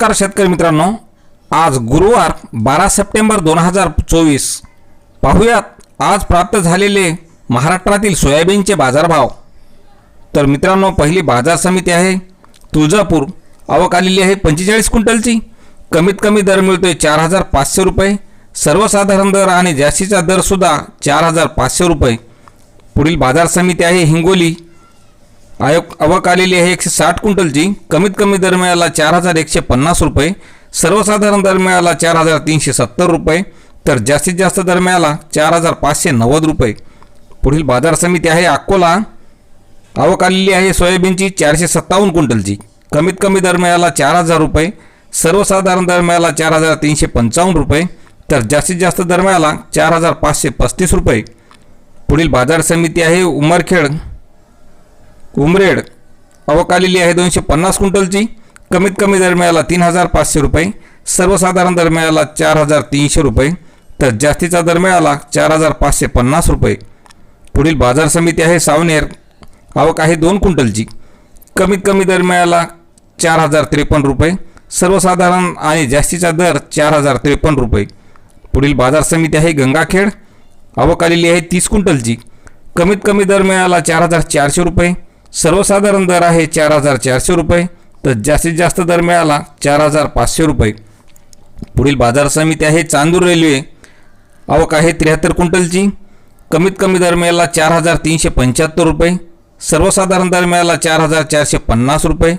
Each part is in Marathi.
नमस्कार शेतकरी मित्रांनो. आज गुरुवार बारा सप्टेंबर दोन हजार चोवीस. पाहूयात आज प्राप्त झालेले महाराष्ट्रातील सोयाबीनचे बाजारभाव. तर मित्रांनो पहिली बाजार समिती आहे. तुळजापूर. आवक आलेली आहे पंचेचाळीस क्विंटलची. कमीत कमी दर मिळतोय चार हजार पाचशे रुपये. सर्वसाधारण दर आणि जास्तीचा दरसुद्धा चार हजार पाचशे रुपये. पुढील बाजार समिती आहे हिंगोली. आयोग आवक आलेली आहे एकशे साठ क्विंटलची कमीत कमी दर मिळाला चार हजार एकशे पन्नास रुपये. सर्वसाधारण दर मिळाला चार हजार तीनशे सत्तर रुपये. तर जास्तीत जास्त दर मिळाला चार हजार पाचशे नव्वद रुपये. पुढील बाजार समिती आहे अकोला. आवक आलेली आहे सोयाबीनची चारशे सत्तावन्न क्विंटलची कमीत कमी दर मिळाला चार हजार रुपये. सर्वसाधारण दर मिळाला चार हजार तीनशे पंचावन्न रुपये. तर जास्तीत जास्त दर मिळाला चार हजार पाचशे पस्तीस रुपये. पुढील बाजार समिती आहे उमरखेड. उमरेड. आवक आलेली आहे दोनशे पन्नास क्विंटलची. कमीत कमी दर मिळाला तीन हजार पाचशे रुपये. सर्वसाधारण दर मिळाला चार हजार तीनशे रुपये. तर जास्तीचा दर मिळाला चार हजार पाचशे पन्नास रुपये. पुढील बाजार समिती आहे सावनेर. आवक आहे दोन क्विंटलची. कमीत कमी दर मिळाला चार हजार त्रेपन्न रुपये. सर्वसाधारण आणि जास्तीचा दर चार हजार त्रेपन्न रुपये. पुढील बाजार समिती आहे गंगाखेड. आवक आलेली आहे तीस क्विंटलची. कमीत कमी दर मिळाला चार हजार चारशे रुपये. सर्वसाधारण दर आहे चार हजार चारशे रुपये. तर जास्तीत जास्त दर मिळाला चार हजार पाचशे रुपये. पुढील बाजार समिती आहे चांदूर रेल्वे. आवक आहे त्र्याहत्तर क्विंटलची. कमीत कमी दर मिळाला चार हजार तीनशे पंच्याहत्तर रुपये. सर्वसाधारण दर मिळाला चार हजार चारशे पन्नास रुपये.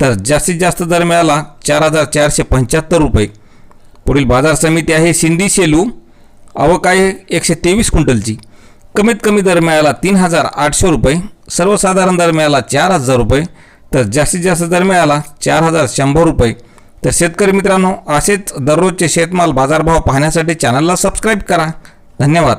तर जास्तीत जास्त दर मिळाला चार हजार चारशे पंच्याहत्तर रुपये. पुढील बाजार समिती आहे सिंधी सेलू आवक आहे एकशे तेवीस क्विंटलची. कमीत कमी दर मिळाला तीन हजार आठशे रुपये सर्वसाधारण दर मिळाला चार हजार रुपये तर जास्तीत जास्त दर मिळाला चार हजार शंभर रुपये. तर शेतकरी मित्रांनो असेच दररोजचे शेतमाल बाजारभाव पाहण्यासाठी चॅनलला सबस्क्राईब करा. धन्यवाद.